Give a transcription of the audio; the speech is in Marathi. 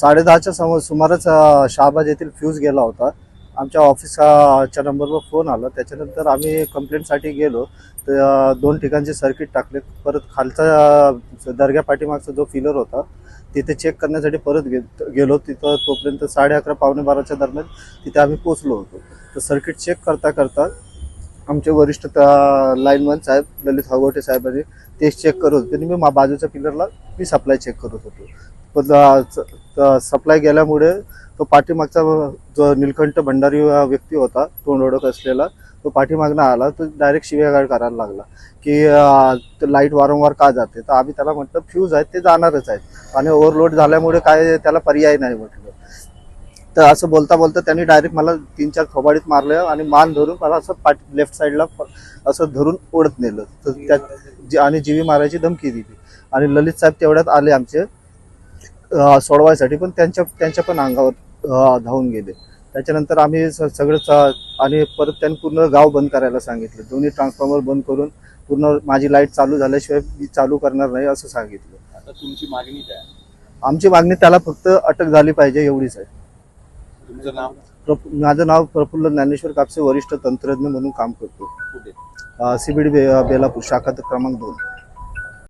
साडेदहाच्या सम सुमारास शहाबाद येथील फ्यूज गेला होता. आमच्या ऑफिसच्या नंबरवर फोन आला. त्याच्यानंतर आम्ही कंप्लेंटसाठी गेलो. तर दोन ठिकाणचे सर्किट टाकले. परत खालचा दर्ग्या पाठीमागचा जो फिलर होता तिथे चेक करण्यासाठी परत गे गेलो. तिथं तोपर्यंत साडे अकरा पावणे बाराच्या दरम्यान तिथे आम्ही पोचलो होतो. तर सर्किट चेक करता करता आमचे वरिष्ठ लाईनमन साहेब ललित हगवटे साहेबांनी ते चेक करत होते. आणि मी मा- बाजूच्या पिलरला मी सप्लाय चेक करत होतो. पण सप्लाय गेल्यामुळे तो पाठीमागचा जो निलकंठ भंडारी व्यक्ती होता तोंड ओळख असलेला तो पाठीमागनं आला तो डायरेक्ट शिव्यागाळ करायला लागला की लाइट वारंवार का जाते? तर आम्ही त्याला म्हटलं फ्यूज आहेत ते जाणारच आहेत. आणि ओव्हरलोड झाल्यामुळे काय त्याला पर्याय नाही म्हटलं. तर असं बोलता बोलता त्यांनी डायरेक्ट मला तीन चार थोबाडीत मारलं आणि मान धरून मला असं पाठी लेफ्ट साईडला असं धरून ओढत नेलं. तर त्यात जी- आणि जीवी मारायची धमकी दिली. आणि ललित साहेब तेवढ्यात आले आमचे. सोडवायसाठी पण त्यांच्या त्यांच्या पण अंगावर धावून गेले. त्याच्यानंतर आम्ही स- सगळं चा- आणि परत त्यांनी पूर्ण गाव बंद करायला सांगितलं. दोन्ही ट्रान्सफॉर्मर बंद करून पूर्ण माझी लाइट चालू झाल्याशिवाय मी चालू करणार नाही असं सांगितलं. आता तुमची मागणी काय? आमची मागणी त्याला फक्त अटक झाली पाहिजे एवढीच आहे. तुमचं नाव? प्रफ- माझं नाव प्रफुल्ल ज्ञानेश्वर कापसे वरिष्ठ तंत्रज्ञ म्हणून काम करतो. कुठे? सीबीडी बेलापूर शाखा क्रमांक दोन.